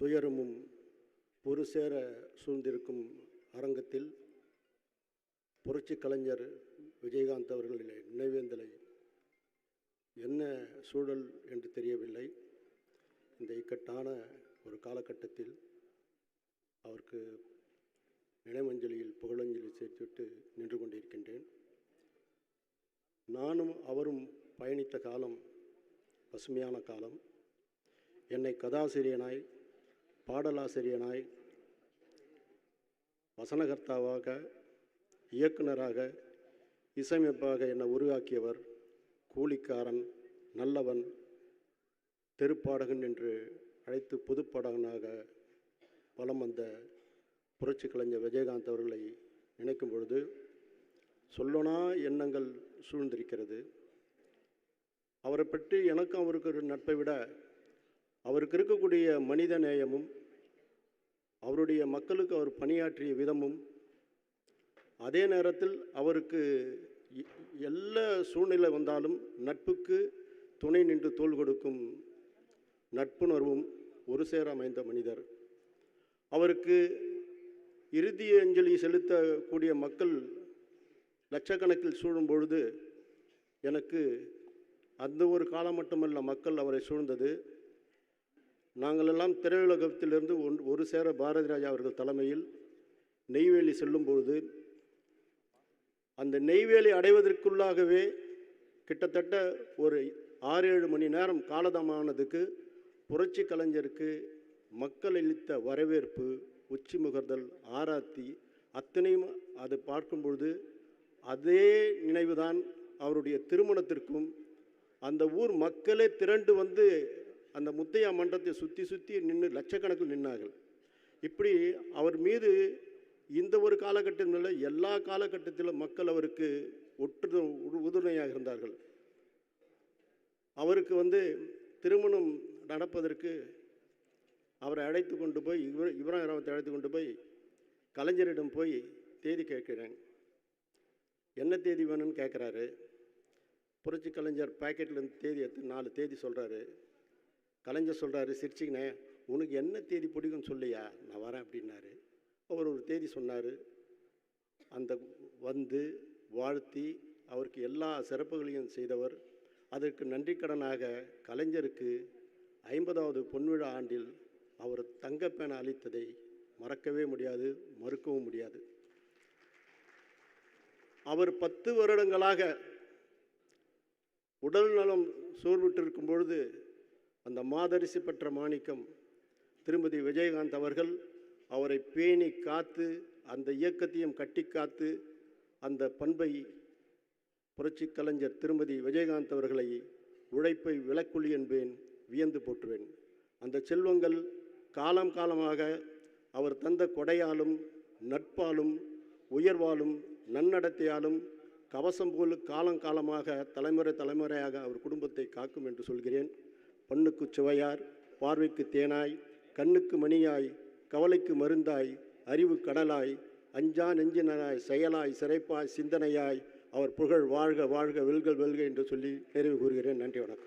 துயரமும் ஒரு சேர சூழ்ந்திருக்கும் அரங்கத்தில் புரட்சி கலைஞர் விஜயகாந்த் அவர்களின் நினைவேந்தலை. என்ன சூழல் என்று தெரியவில்லை. இந்த இக்கட்டான ஒரு காலகட்டத்தில் அவருக்கு நினைவஞ்சலியில் புகழஞ்சலி சேர்த்துவிட்டு நின்று கொண்டிருக்கின்றேன். நானும் அவரும் பயணித்த காலம் பசுமையான காலம். என்னை கதாசிரியனாய் பாடலாசிரியனாய் வசனகர்த்தாவாக இயக்குனராக இசையமைப்பாக என்னை உருவாக்கியவர் கூலிக்காரன் நல்லவன் தெருப்பாடகன் என்று அழைத்து புதுப்பாடகனாக வலம் வந்த புரட்சி கலைஞர் விஜயகாந்த் அவர்களை நினைக்கும் பொழுது சொல்லனா எண்ணங்கள் சூழ்ந்திருக்கிறது. அவரை பற்றி எனக்கும் அவருக்கு ஒரு நட்பை விட அவருக்கு இருக்கக்கூடிய மனித நேயமும் அவருடைய மக்களுக்கு அவர் பணியாற்றிய விதமும் அதே நேரத்தில் அவருக்கு எல்லா சூழ்நிலை வந்தாலும் நட்புக்கு துணை நின்று தோள் கொடுக்கும் நட்புணர்வும் ஒரு சேர அமைந்த மனிதர். அவருக்கு இறுதி அஞ்சலி செலுத்தக்கூடிய மக்கள் லட்சக்கணக்கில் சூழும் பொழுது எனக்கு அந்த ஒரு காலம் மட்டுமல்ல மக்கள் அவரை சூழ்ந்தது. நாங்களெல்லாம் திரையுலகத்திலிருந்து ஒன் ஒரு சேர பாரதி ராஜா அவர்கள் தலைமையில் நெய்வேலி செல்லும்பொழுது அந்த நெய்வேலி அடைவதற்குள்ளாகவே கிட்டத்தட்ட ஒரு ஆறு ஏழு மணி நேரம் காலதமானதுக்கு புரட்சி கலைஞருக்கு மக்கள் அளித்த வரவேற்பு உச்சி முகர்தல் ஆராத்தி அத்தனையும் அதை பார்க்கும் பொழுது அதே நினைவுதான் அவருடைய திருமணத்திற்கும் அந்த ஊர் மக்களே திரண்டு வந்து அந்த முத்தையா மன்றத்தை சுற்றி சுற்றி நின்று லட்சக்கணக்கில் நின்னார்கள். இப்படி அவர் மீது இந்த ஒரு காலகட்டத்தில் இல்லை எல்லா காலகட்டத்திலும் மக்கள் அவருக்கு ஒற்று உறுதுணையாக இருந்தார்கள். அவருக்கு வந்து திருமணம் நடப்பதற்கு அவரை அழைத்து கொண்டு போய் இவர் இவராம் இராவத்தை அழைத்து கொண்டு போய் கலைஞரிடம் போய் தேதி கேட்கிறேன். என்ன தேதி வேணும்னு கேட்குறாரு. புரட்சி கலைஞர் பாக்கெட்லேருந்து தேதி எடுத்து நாலு தேதி சொல்கிறாரு கலைஞர் சொல்கிறாரு சிரிச்சிக்கினே உனக்கு என்ன தேதி பிடிக்கும்னு சொல்லியா? நான் வரேன் அப்படின்னாரு. அவர் ஒரு தேதி சொன்னார். அந்த வந்து வாழ்த்தி அவருக்கு எல்லா சிறப்புகளையும் செய்தவர். அதற்கு நன்றிக்கடனாக கலைஞருக்கு ஐம்பதாவது பொன்விழா ஆண்டில் அவர் தங்கப்பேன அளித்ததை மறக்கவே முடியாது மறுக்கவும் முடியாது. அவர் பத்து வருடங்களாக உடல் நலம் சோர்விட்டிருக்கும் பொழுது அந்த மாதரிசி பெற்ற மாணிக்கம் திருமதி விஜயகாந்த் அவர்கள் அவரை பேணி காத்து அந்த இயக்கத்தையும் கட்டி காத்து அந்த பண்பை புரட்சி கலைஞர் திருமதி விஜயகாந்த் அவர்களை உழைப்பை விளக்குள்ளி என்பேன் வியந்து போற்றுவேன். அந்த செல்வங்கள் காலம் காலமாக அவர் தந்த கொடையாலும் நட்பாலும் உயர்வாலும் நன்னடத்தையாலும் கவசம் போல் காலங்காலமாக தலைமுறை தலைமுறையாக அவர் குடும்பத்தை காக்கும் என்று சொல்கிறேன். பண்ணுக்கு சுவையார் பார்வைக்கு தேனாய் கண்ணுக்கு மணியாய் கவலைக்கு மருந்தாய் அறிவு கடலாய் அஞ்சா நெஞ்சினராய் செயலாய் சிறைப்பாய் சிந்தனையாய் அவர் புகழ் வாழ்க வாழ்க வெல்க வெல்க என்று சொல்லி நிறைவு கூறுகிறேன். நன்றி வணக்கம்.